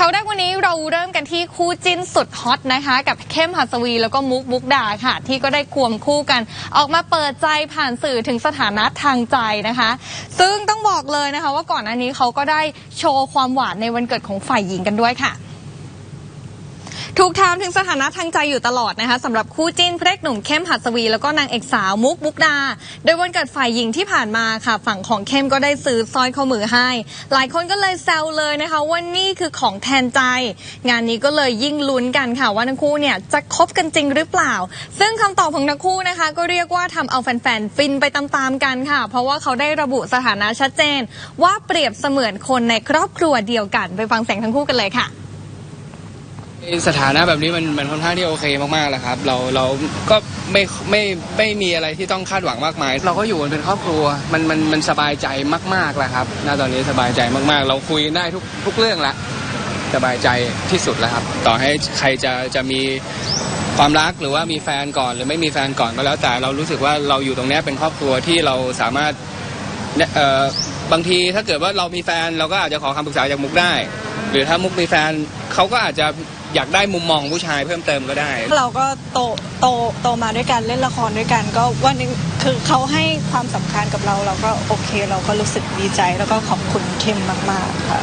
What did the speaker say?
ข่าวแรกวันนี้เราเริ่มกันที่คู่จิ้นสุดฮอตนะคะ กับเข้มหัสวี แล้วก็มุกมุกดาค่ะ ที่ก็ได้ควงคู่กัน ออกมาเปิดใจผ่านสื่อถึงสถานะทางใจนะคะ ซึ่งต้องบอกเลยนะคะ ว่าก่อนหน้านี้เขาก็ได้โชว์ความหวานในวันเกิดของฝ่ายหญิงกันด้วยค่ะ ถูกถามถึงสถานะทางใจอยู่ตลอดนะคะสำหรับคู่จิ้นพระเอกหนุ่มเข้มหัสวีแล้วก็นางเอกสาวมุกมุกดา โดยวันเกิดฝ่ายหญิงที่ผ่านมาค่ะ ฝั่งของเข้มก็ได้ซื้อสร้อยข้อมือให้ หลายคนก็เลยแซวเลยนะคะว่านี่คือของแทนใจ งานนี้ก็เลยยิ่งลุ้นกันค่ะว่าทั้งคู่เนี่ยจะคบกันจริงหรือเปล่า ซึ่งคำตอบของทั้งคู่นะคะ ก็เรียกว่าทำเอาแฟนๆฟินไปตามๆกันค่ะ เพราะว่าเขาได้ระบุสถานะชัดเจน ว่าเปรียบเสมือนคนในครอบครัวเดียวกันไปฟังเสียงทั้งคู่กันเลยค่ะ สถานะแบบนี้มันมันค่อนข้างที่โอเคมากๆแล้วครับ เราเราก็ไม่ไม่ไม่มีอะไรที่ต้องคาดหวังมากมาย เราก็อยู่กันเป็นครอบครัวมันมันมันสบายใจมากๆแล้วครับณตอนนี้สบายใจมากๆ เราคุยได้ทุกทุกเรื่องละสบายใจที่สุดแล้วครับ ต่อให้ใครจะจะมีความรักหรือว่ามีแฟนก่อนหรือไม่มีแฟนก่อนก็แล้วแต่เรารู้สึกว่าเราอยู่ตรงนี้เป็นครอบครัวที่เราสามารถเอ่อบางทีถ้าเกิดว่าเรามีแฟนเราก็อาจจะขอคำปรึกษาจากมุกได้ หรือถ้ามุกมีแฟนเขาก็อาจจะ อยากได้มุมมองผู้ชายเพิ่มเติมก็ได้ เราก็โตโตโตมาด้วยกันเล่นละครด้วยกัน ก็วันนึงคือเขาให้ความสำคัญกับเราเราก็โอเค เราก็รู้สึกดีใจแล้วก็ขอบคุณเข้มมาก ๆ ค่ะ